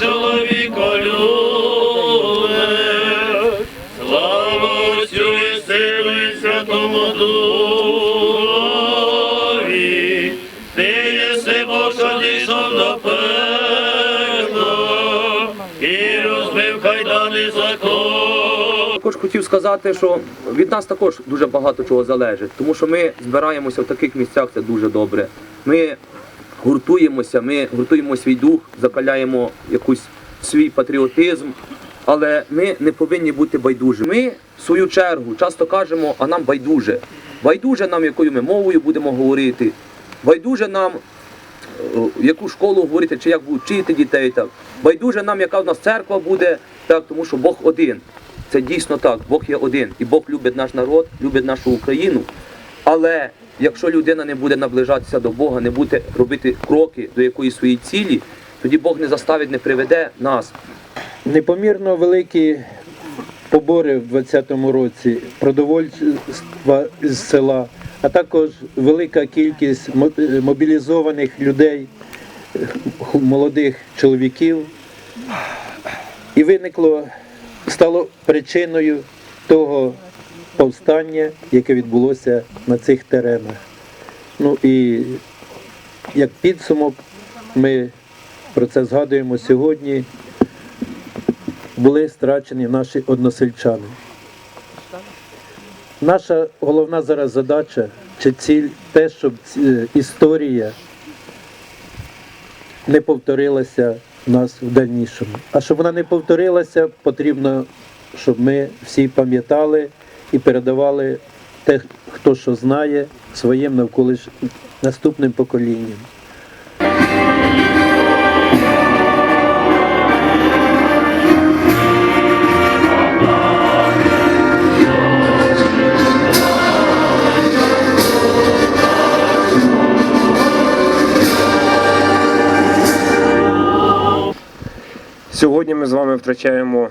чоловіко любе, Святому Духові, ти єси Бог, що і розбив кайдани закон. Також хотів сказати, що від нас також дуже багато чого залежить, тому що ми збираємося в таких місцях, це дуже добре. Ми гуртуємося, ми гуртуємо свій дух, закаляємо якийсь свій патріотизм, але ми не повинні бути байдужими. Ми, в свою чергу, часто кажемо, а нам байдуже. Байдуже нам, якою ми мовою будемо говорити, байдуже нам е, яку школу говорити, чи як будуть вчити дітей. Так. Байдуже нам, яка в нас церква буде, так, тому що Бог один. Це дійсно так, Бог є один. І Бог любить наш народ, любить нашу Україну. Але якщо людина не буде наближатися до Бога, не буде робити кроки до якоїсь своєї цілі, тоді Бог не заставить, не приведе нас. Непомірно великі побори в 2020 році продовольства з села, а також велика кількість мобілізованих людей, молодих чоловіків. І виникло, стало причиною того повстання, яке відбулося на цих теренах. Ну і як підсумок, ми про це згадуємо сьогодні були страчені наші односельчани. Наша головна зараз задача чи ціль те, щоб історія не повторилася в нас в дальнішому. А щоб вона не повторилася, потрібно, щоб ми всі пам'ятали і передавали те, хто що знає, своїм навколиш наступним поколінням. Сьогодні ми з вами втрачаємо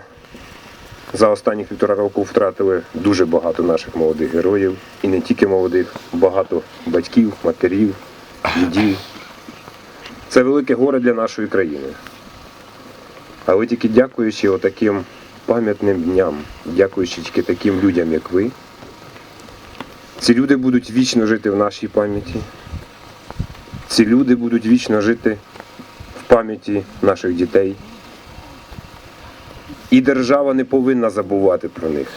за останні півтора року втратили дуже багато наших молодих героїв. І не тільки молодих, багато батьків, матерів, дідів. Це велике горе для нашої країни. Але тільки дякуючи отаким пам'ятним дням, дякуючи тільки таким людям, як ви, ці люди будуть вічно жити в нашій пам'яті. Ці люди будуть вічно жити в пам'яті наших дітей. І держава не повинна забувати про них.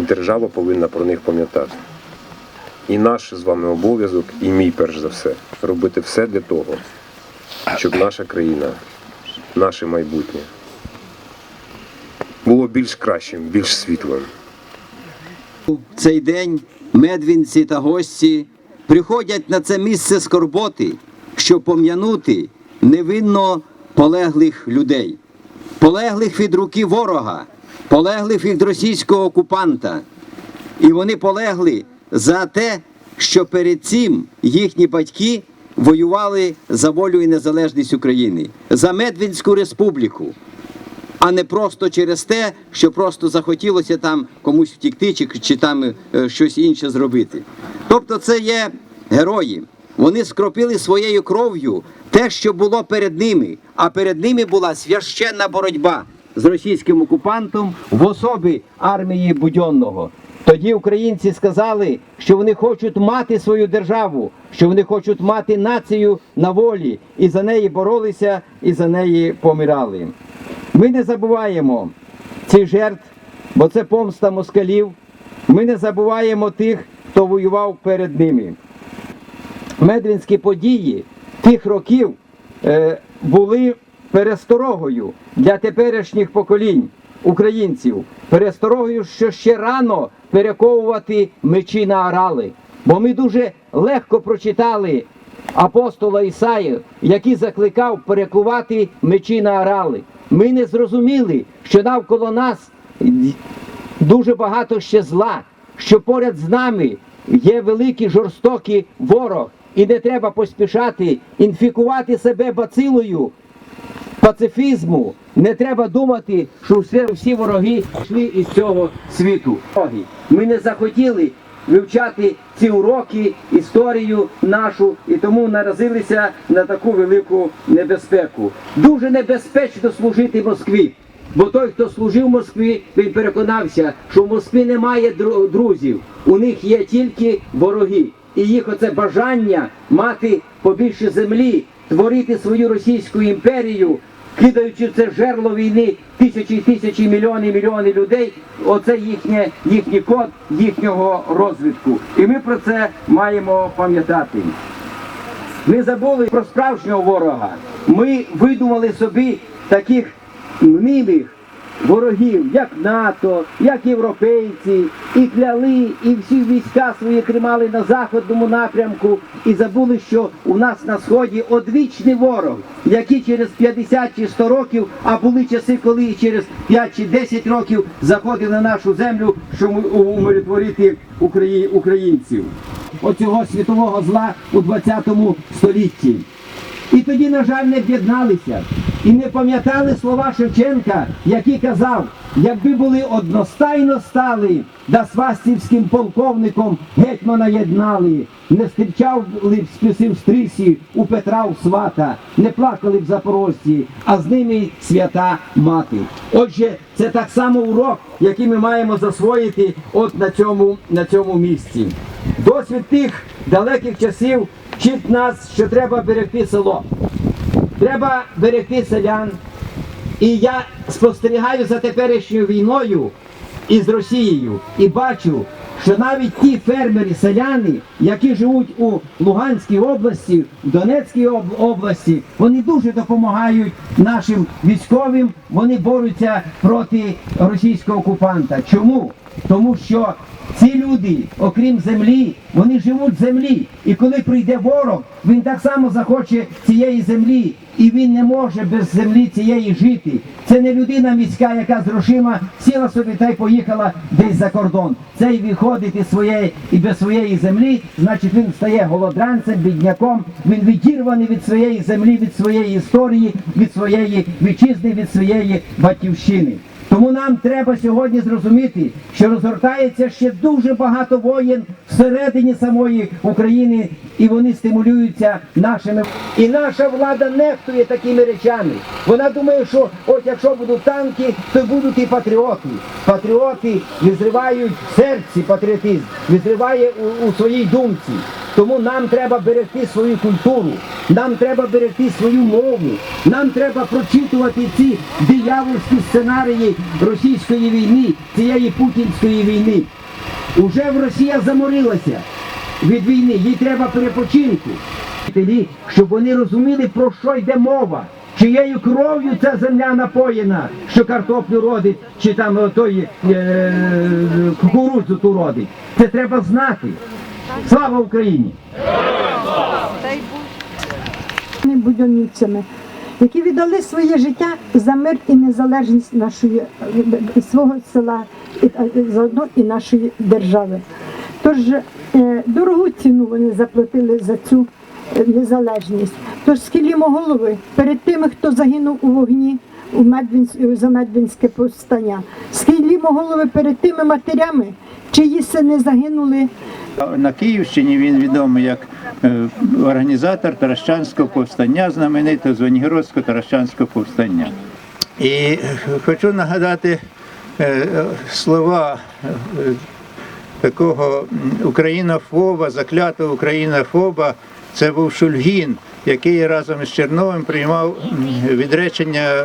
І держава повинна про них пам'ятати. І наш з вами обов'язок, і мій перш за все, робити все для того, щоб наша країна, наше майбутнє було більш кращим, більш світлим. В цей день медвінці та гості приходять на це місце скорботи, щоб пом'янути невинно полеглих людей, полеглих від руки ворога, полеглих від російського окупанта. І вони полегли за те, що перед цим їхні батьки воювали за волю і незалежність України, за Медвінську республіку а не просто через те, що просто захотілося там комусь втікти, чи, чи там е, щось інше зробити. Тобто це є герої. Вони скропили своєю кров'ю те, що було перед ними, а перед ними була священна боротьба з російським окупантом в особі армії Будьонного. Тоді українці сказали, що вони хочуть мати свою державу, що вони хочуть мати націю на волі, і за неї боролися, і за неї помирали. Ми не забуваємо цих жертв, бо це помста москалів. Ми не забуваємо тих, хто воював перед ними. Медвінські події тих років е, були пересторогою для теперішніх поколінь українців, пересторогою, що ще рано перековувати мечі на арали. Бо ми дуже легко прочитали апостола Ісаю, який закликав перекувати мечі на арали. Ми не зрозуміли, що навколо нас дуже багато ще зла, що поряд з нами є великий жорстокий ворог, і не треба поспішати інфікувати себе бацилою пацифізму. Не треба думати, що всі, всі вороги йшли із цього світу. Ми не захотіли вивчати ці уроки, історію нашу, і тому наразилися на таку велику небезпеку. Дуже небезпечно служити Москві. Бо той, хто служив в Москві, він переконався, що в Москві немає друзів, у них є тільки вороги. І їх оце бажання мати побільше землі, творити свою російську імперію, кидаючи це жерло війни тисячі тисячі мільйони мільйони людей. Оце їхнє, їхній код їхнього розвитку. І ми про це маємо пам'ятати. Ми забули про справжнього ворога. Ми видумали собі таких мнимих ворогів, як НАТО, як європейці, і кляли, і всі війська свої тримали на заходному напрямку, і забули, що у нас на сході одвічний ворог, який через 50 чи 100 років, а були часи, коли через 5 чи 10 років заходив на нашу землю, щоб умиротворити Украї- українців. Оцього світового зла у 20 столітті. І тоді, на жаль, не об'єдналися і не пам'ятали слова Шевченка, який казав, якби були одностайно стали, да свастівським полковником гетьмана єднали, не зустрічав б списив стрісі у Петра у свата, не плакали в Запорожці, а з ними свята мати. Отже, це так само урок, який ми маємо засвоїти от на цьому, на цьому місці. Досвід тих далеких часів вчить нас, що треба берегти село. Треба берегти селян. І я спостерігаю за теперішньою війною із Росією і бачу, що навіть ті фермери, селяни, які живуть у Луганській області, в Донецькій області, вони дуже допомагають нашим військовим. Вони борються проти російського окупанта. Чому? Тому що ці люди, окрім землі, вони живуть в землі. І коли прийде ворог, він так само захоче цієї землі, і він не може без землі цієї жити. Це не людина міська, яка з грошима сіла собі та й поїхала десь за кордон. Це й виходить із своєї і без своєї землі, значить він стає голодранцем, бідняком. Він відірваний від своєї землі, від своєї історії, від своєї вітчизни, від своєї батьківщини. Тому нам треба сьогодні зрозуміти, що розгортається ще дуже багато воєн всередині самої України, і вони стимулюються нашими. І наша влада нехтує такими речами. Вона думає, що от якщо будуть танки, то будуть і патріоти. Патріоти відзривають в серці патріотизм, відзриває у, у своїй думці. Тому нам треба берегти свою культуру, нам треба берегти свою мову, нам треба прочитувати ці диявольські сценарії російської війни, цієї путінської війни. Уже в Росія заморилася від війни, їй треба перепочинку. Щоб вони розуміли, про що йде мова. Чиєю кров'ю ця земля напоєна, що картоплю родить, чи там е, той е, кукурудзу ту родить. Це треба знати. Слава Україні! будівницями, які віддали своє життя за мир і незалежність нашої е, свого села і е, заодно і нашої держави. Тож е, дорогу ціну вони заплатили за цю е, незалежність. Тож схилімо голови перед тими, хто загинув у вогні. У Медвінсь- за Медвінське повстання. Схилімо голови перед тими матерями, чиї сини загинули На Київщині він відомий як е, організатор Таращанського повстання, знаменитого Звенігородського Таращанського повстання. І е, хочу нагадати е, слова такого українофоба, заклятого українофоба, це був Шульгін, який разом із Черновим приймав відречення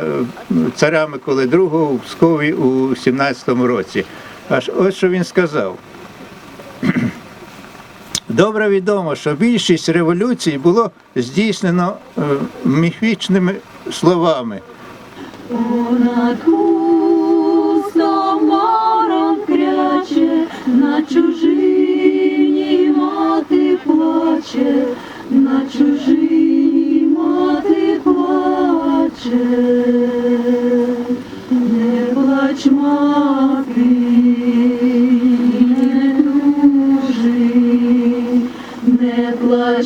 царя Миколи II у Пскові у 17-му році. Аж ось що він сказав. Добре відомо, що більшість революцій було здійснено е, міфічними словами. Над кустом маром кряче, на чужині мати плаче, на чужині мати плаче, не плач мати,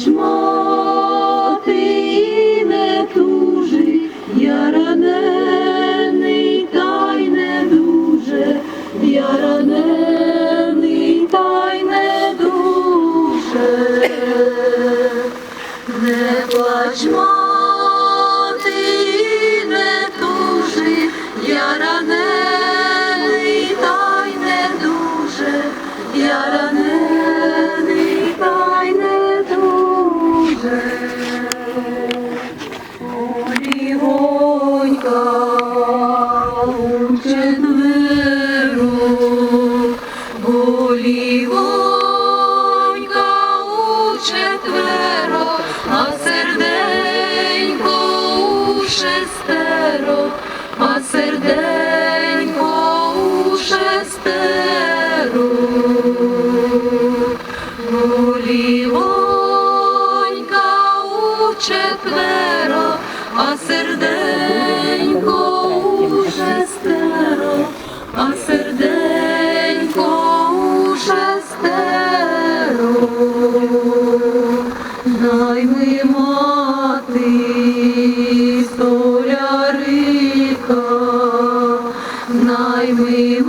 Хоч і не тужи, я ранений, та й не дуже, я ранений, та й не дуже, не плач мати і не тужи, я ранений, та й не дуже, я ранений. Шестеро. Голівонька у четверо, а серденько у шестеро, а серденько у шестеро. Дай ми мати Най ми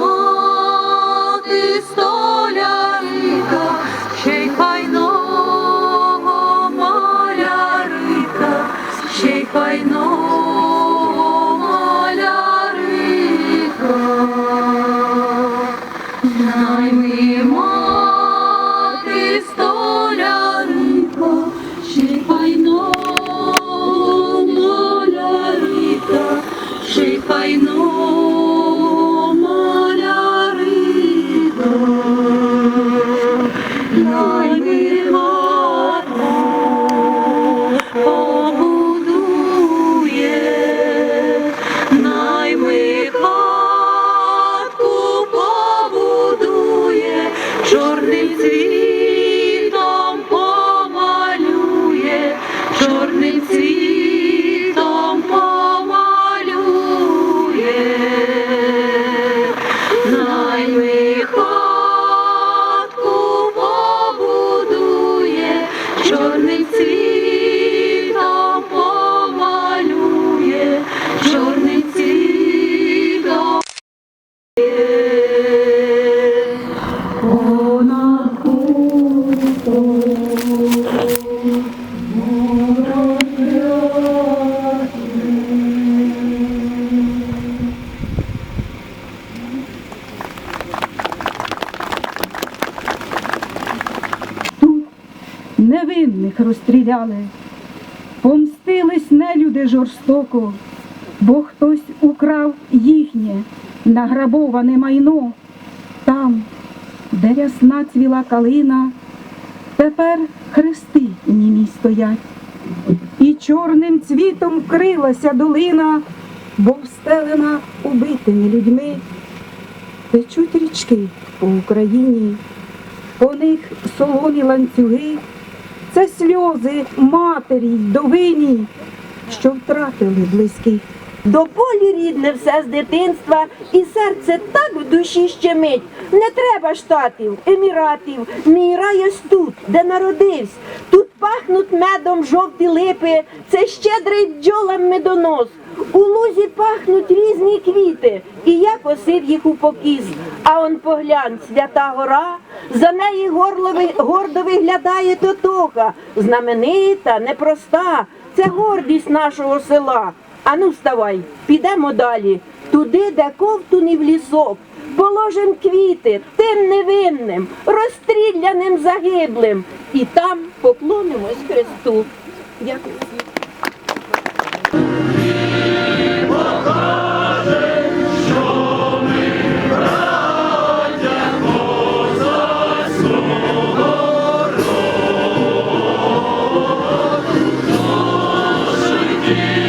розстріляли, помстились нелюди жорстоко, бо хтось украв їхнє награбоване майно. Там, де рясна цвіла калина, тепер хрести німі стоять. І чорним цвітом вкрилася долина, бо встелена убитими людьми. Течуть річки по Україні, по них солоні ланцюги, це сльози матері й вдовині, що втратили близьких. До болі рідне все з дитинства, і серце так в душі щемить. Не треба штатів, еміратів, мій рай ось тут, де народився. Тут пахнуть медом жовті липи, це щедрий бджолам медонос. У лузі пахнуть різні квіти, і я косив їх у покіз. А он поглянь, свята гора, за неї горлови, гордо виглядає Тотоха, знаменита, непроста. Це гордість нашого села. Ану, вставай, підемо далі, туди, де ковтуни в лісок. Положим квіти тим невинним, розстріляним загиблим, і там поклонимось Христу. Дякую. you.